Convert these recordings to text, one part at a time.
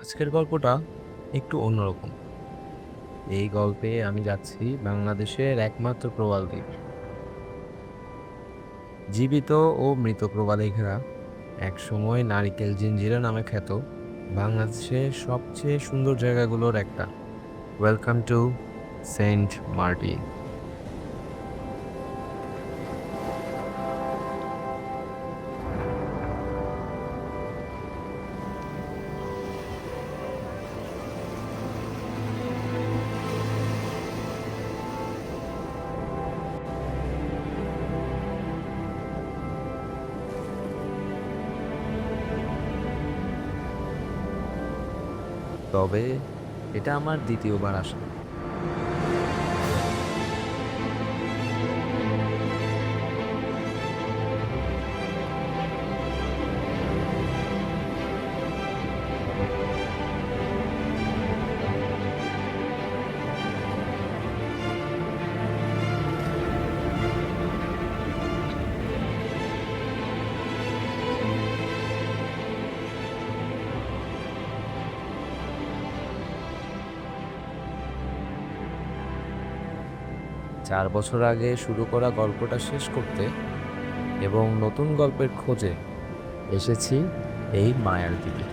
আজকের গল্পটা একটু অন্যরকম। এই গল্পে আমি যাচ্ছি বাংলাদেশের একমাত্র প্রবাল দ্বীপ। জীবিত ও মৃত প্রবালে ঘেরা এক সময় নারিকেল জিঞ্জিরা নামে খ্যাত বাংলাদেশের সবচেয়ে সুন্দর জায়গাগুলোর একটা। ওয়েলকাম টু সেন্ট মার্টিন তবে এটা আমার দ্বিতীয়বার আসা। চার বছর আগে শুরু করা গল্পটা শেষ করতে এবং নতুন গল্পের খোঁজে এসেছি এই মায়ার দিকে।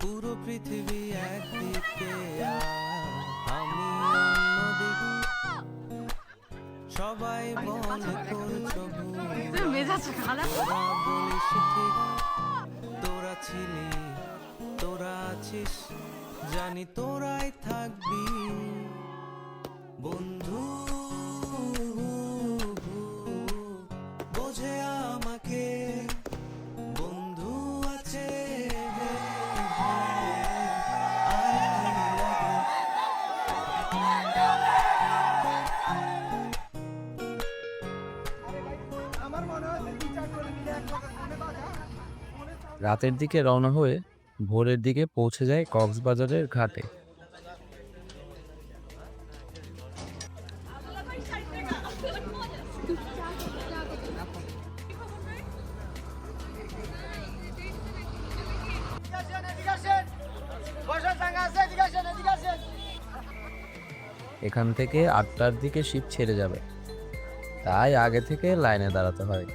পুরো পৃথিবী একদিকে আমি সবাই মনে করছ তোরা বলিস ঠিক তোরা ছিলি তোরা আছিস জানি তোরাই থাকবি। বন্ধু রাতের দিকে রওনা হয়ে ভোরের দিকে পৌঁছে যায় কক্সবাজারের ঘাটে। এখান থেকে আটটার দিকে শিপ ছেড়ে যাবে। তাই আগে থেকে লাইনে দাঁড়াতে হয়।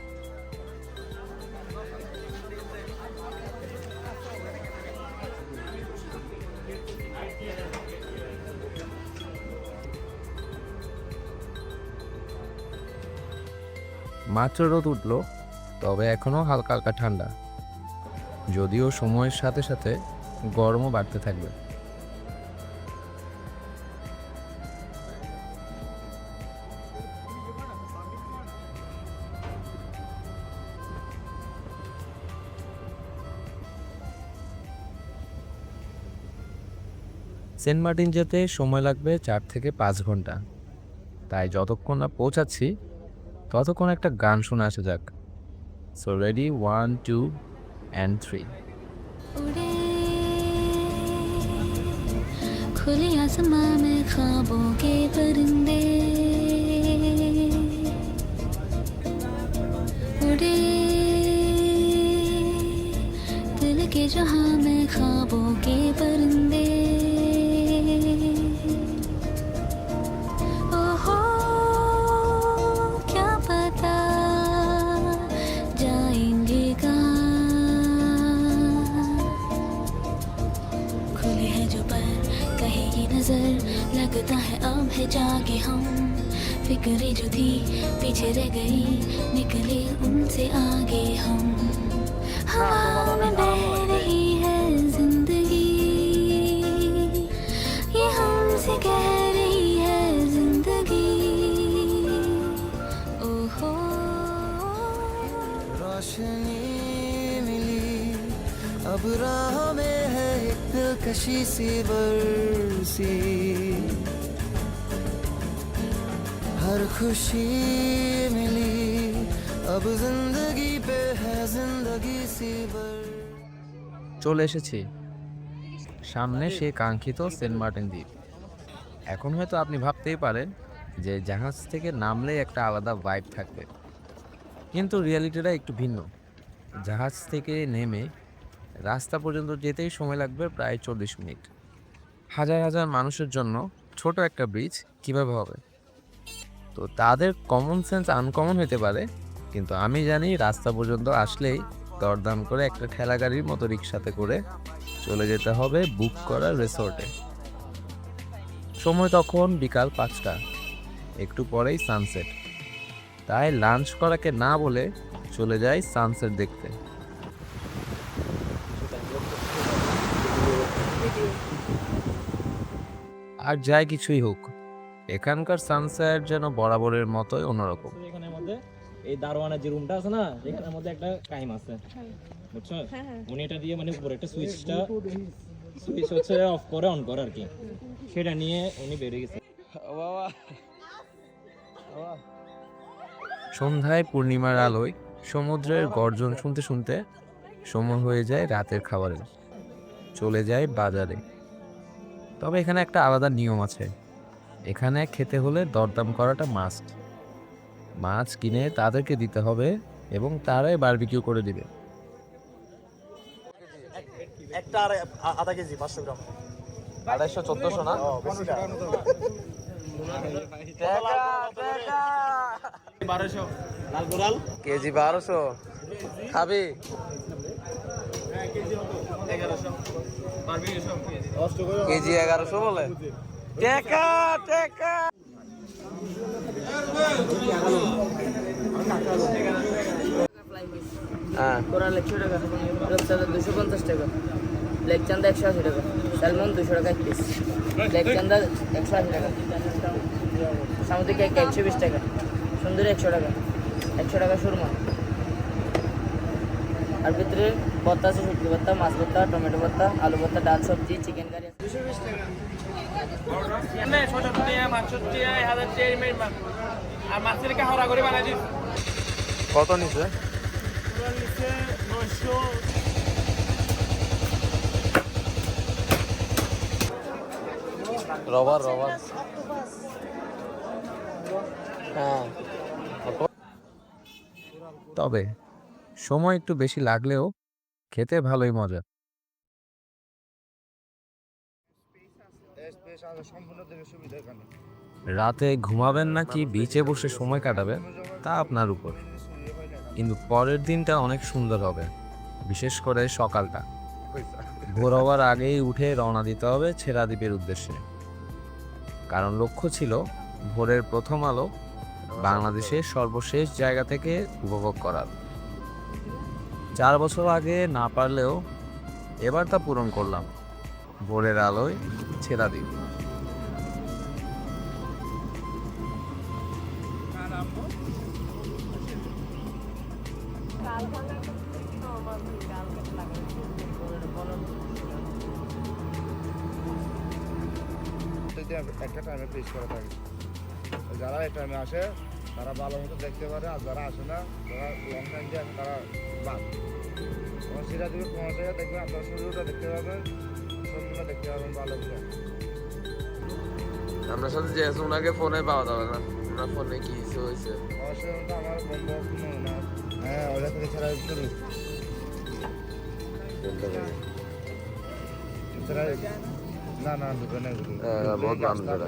মাত্র রোদ উঠল, তবে এখনও হালকা হালকা ঠান্ডা। যদিও সময়ের সাথে সাথে গরমও বাড়তে থাকবে। সেন্ট মার্টিন যেতে সময় লাগবে চার থেকে পাঁচ ঘণ্টা। তাই যতক্ষণ না পৌঁছাচ্ছি ততক্ষণ একটা গান শোনা আসা যাক so ready one two and three उड़े खुले आसमां में ख्वाबों के परिंदे उड़े दिल के जहां में ख्वाबों के परिंदे फिक्रें जो थी, पीछे रह गई। निकले उनसे आगे हम। हवा में बह रही है ज़िंदगी। ये हमसे कह रही है ज़िंदगी। ओहो। रोशनी मिली। अब राह में है एक दिलकशी सी बरसी। हर खुशी मिली अब जिंदगी पे है जिंदगी सी बर চলে এসেছি সামনে সে কাঙ্ক্ষিত সেন্ট মার্টিন দ্বীপ এখন হয়তো আপনি ভাবতেই পারেন যে জাহাজ থেকে নামলেই একটা আলাদা ভাইব থাকবে কিন্তু রিয়ালিটিটা একটু ভিন্ন জাহাজ থেকে নেমে রাস্তা পর্যন্ত যেতেই সময় লাগবে প্রায় চল্লিশ মিনিট হাজার হাজার মানুষের জন্য ছোট একটা ব্রিজ কিভাবে হবে তো তাদের কমন সেন্স আনকমন হতে পারে, কিন্তু আমি জানি রাস্তা পর্যন্ত আসলেই দরদাম করে একটা ঠেলা গাড়ির মতো রিক্সাতে করে চলে যেতে হবে বুক করা রিসোর্টে সময় তখন বিকাল পাঁচটা, একটু পরেই সানসেট তাই লাঞ্চ করাকে না বলে চলে যাই সানসেট দেখতে। আর যাই কিছুই হোক এখানকার সানসেট যেন বরাবরের মতোই অন্যরকম। এখানের মধ্যে এই দারোয়ানের যে রুমটা আছে না এখানের মধ্যে একটা টাইম আছে। বুঝছ? উনি এটা দিয়ে মানে উপরে একটা সুইচটা সুইচ হচ্ছে অফ করে অন করে আর কি। সেটা নিয়ে উনি বেরিয়ে গেছে। সন্ধ্যায় পূর্ণিমার আলোয় সমুদ্রের গর্জন শুনতে শুনতে সময় হয়ে যায় রাতের খাবারের চলে যায় বাজারে। তবে এখানে একটা আলাদা নিয়ম আছে। এখানে খেতে হলে দরদাম করাটা মাস্ট মাছ কিনে তাদেরকে দিতে হবে এবং তারাই বারবিকিউ করে দিবে। একটা আর আধা কেজি পাঁচশো গ্রাম। আড়াইশো চোদ্দশো না? বারোশো। লাল কেজি বারোশো। খাবি? কেজি এগারোশো বলে? টেকা টেকা। হ্যাঁ। কোরাল একশো টাকা রূপচাঁদা দুশো পঞ্চাশ টাকা। ব্ল্যাক চান্দা একশো আশি টাকা স্যালমন দুশো টাকা এক পিস ব্ল্যাক চান্দা একশো আশি টাকা। সামুদ্রিক এক একশো বিশ টাকা। সুন্দরী একশো টাকা। একশো টাকা সুরমা। আর ভিতরে ভর্তা আছে শুটকি ভর্তা মাছ ভর্তা টমেটো ভর্তা আলু ভর্তা ডাল সবজি চিকেন কারি দুশো বিশ টাকা। আর মাছের হাওড়া করে বানাই দিস কত নিছে? Rubber rubber. হ্যাঁ। তবে সময় একটু বেশি লাগলেও খেতে ভালোই মজা। রাতে ঘুমাবেন নাকি বিচে বসে সময় কাটাবেন, তা আপনার উপর। কিন্তু পরের দিনটা অনেক সুন্দর হবে, বিশেষ করে সকালটা। ভোর হওয়ার আগেই উঠে রওনা দিতে হবে ছেড়া দ্বীপের উদ্দেশ্যে। কারণ লক্ষ্য ছিল, ভোরের প্রথম আলো বাংলাদেশের সর্বশেষ জায়গা থেকে উপভোগ করার। চার বছর আগে না পারলেও এবার তা পূরণ করলাম। ভোরের আলোয় ছেড়া যদি একটা টাইমে ফিস করা থাকে। যারা এই টাইমে আসে, তারা ভালো মতো দেখতে পারে, আর যারা আসে না যারা লং টাইম দিয়ে আসে তারা বাদ। সেটা দিকে পৌঁছে দেখবে, আপনার সূর্যটা দেখতে পাবেন দেখতে ভালো করে সাথে যে ওনাকে ফোনে পাওয়া যাবে না। ওনার ফোনে কি হয়েছে? আমার বন্ধু না। হ্যাঁ ওটা থেকে ছাড়া শুরু ছাড়া না না না হ্যাঁ, বহুত দাম ধরে।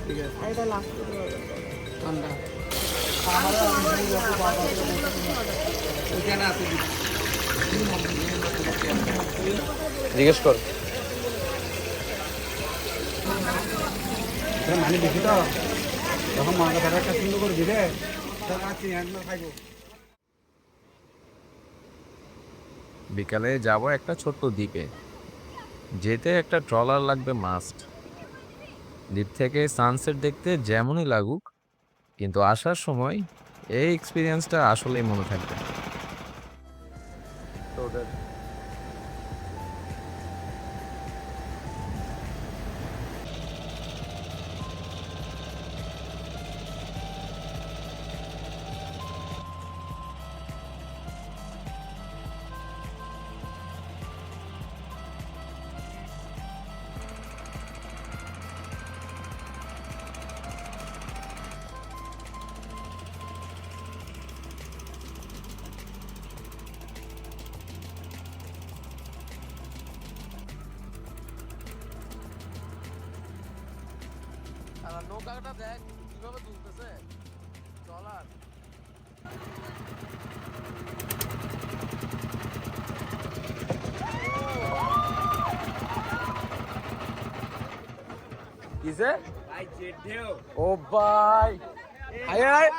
জিজ্ঞেস কর। মানে বেশি তো? তখন মার কথা একটা সুন্দর করে দিবে। খাইবো। বিকালে যাব একটা ছোট্ট দ্বীপে। যেতে একটা ট্রলার লাগবে মাস্ট। দ্বীপ থেকে সানসেট দেখতে যেমনই লাগুক কিন্তু আসার সময় এই এক্সপিরিয়েন্সটা আসলেই মনে থাকবে। নৌকাটা দেখ কীভাবে তুলতেছে। ট্রলার কিসে? ও ভাই। আয় আয়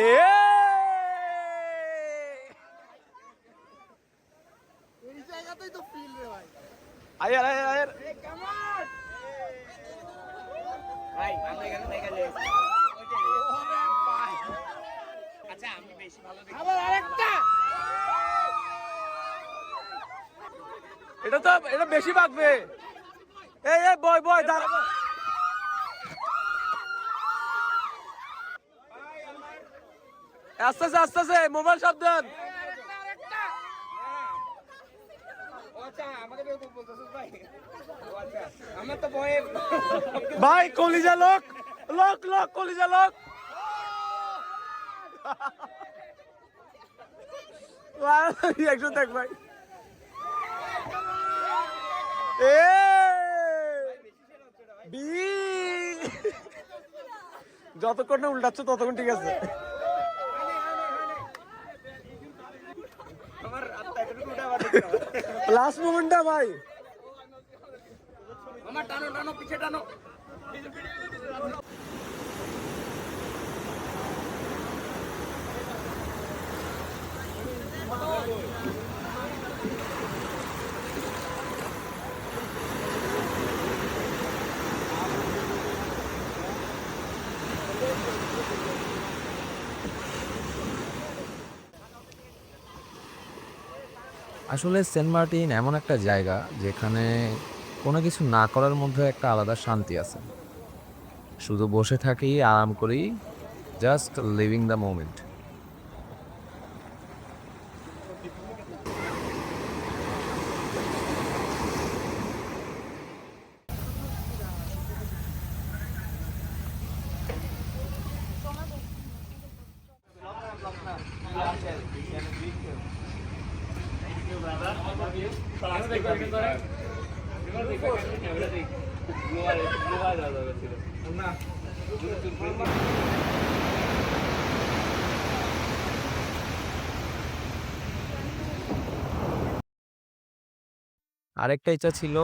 এ! আয় আয় আয়। এটা তো এটা বেশি বয় আস্তে আস্তে আস্তে মোবাইল সাবধান। ভাই। কলিজা লোক লোক লোক, কলিজা লোক। একজন দেখ ভাই। এ! বি! যতক্ষণ উল্টাচ্ছ, ততক্ষণ ঠিক আছে। লাস্ট মোমেন্টটা ভাই। আমার টানো টানো পিছে টানো। আসলে সেন্ট মার্টিন এমন একটা জায়গা যেখানে কোনো কিছু না করার মধ্যে একটা আলাদা শান্তি আছে। শুধু বসে থাকি আরাম করি জাস্ট লিভিং দ্য মোমেন্ট আরেকটা ইচ্ছা ছিল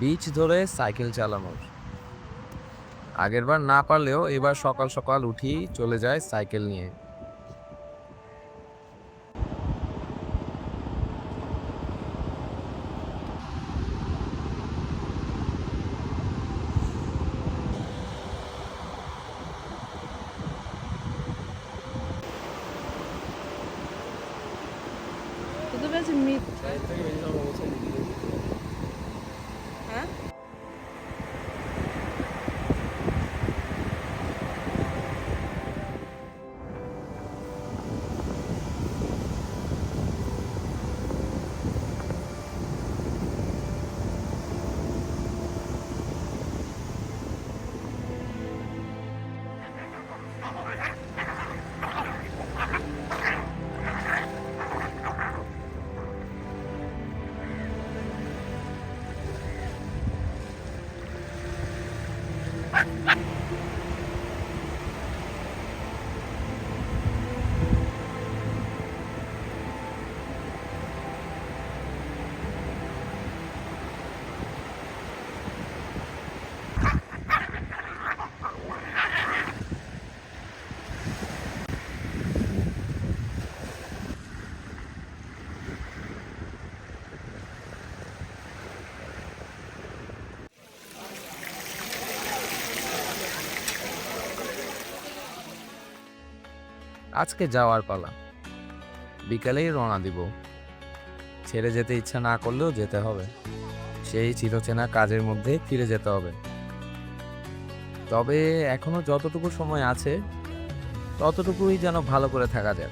বিচ ধরে সাইকেল চালানোর। আগেরবার না পারলেও এবার সকাল সকাল উঠি চলে যায় সাইকেল নিয়ে। আজকে যাওয়ার পালা। বিকালেই রওনা দিব। ছেড়ে যেতে ইচ্ছা না করলেও যেতে হবে। সেই চিরচেনা কাজের মধ্যে ফিরে যেতে হবে। তবে এখনও যতটুকু সময় আছে, ততটুকুই যেন ভালো করে থাকা যায়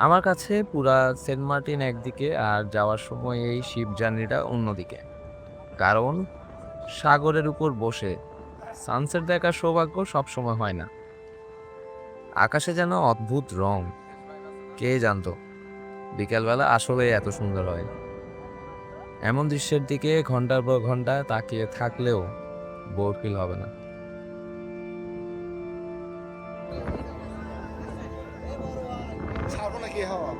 আমার কাছে পুরা সেন্ট মার্টিন একদিকে আর যাওয়ার সময় এই শিপ জার্নিটা অন্যদিকে। কারণ সাগরের উপর বসে সানসেট দেখার সৌভাগ্য সবসময় হয় না। আকাশে যেন অদ্ভুত রং। কে জানতো? বিকেলবেলা আসলে এত সুন্দর হয়। এমন দৃশ্যের দিকে ঘণ্টার পর ঘণ্টা তাকিয়ে থাকলেও বোর ফিল হবে না। কি হওয়া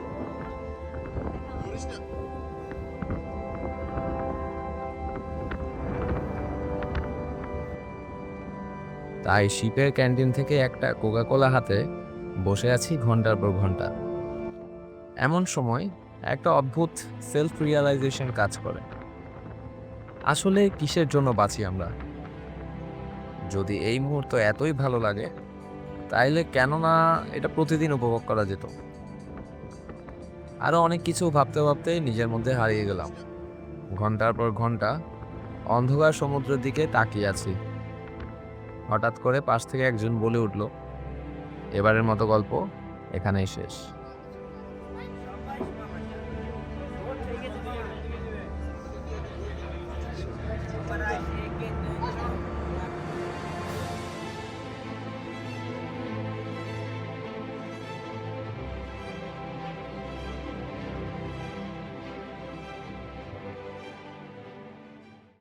তাই শিপের ক্যান্টিন থেকে একটা কোকাকোলা হাতে বসে আছি ঘণ্টার পর ঘণ্টা। এমন সময় একটা অদ্ভুত সেলফ রিয়ালাইজেশন কাজ করে। আসলে কিসের জন্য বাঁচি আমরা? যদি এই মুহূর্ত এতই ভালো লাগে, তাইলে কেন না এটা প্রতিদিন উপভোগ করা যেত। আরও অনেক কিছু ভাবতে ভাবতে নিজের মধ্যে হারিয়ে গেলাম। ঘণ্টার পর ঘণ্টা অন্ধকার সমুদ্রের দিকে তাকিয়ে আছি। হঠাৎ করে পাশ থেকে একজন বলে উঠল, এবারের মতো গল্প এখানেই শেষ।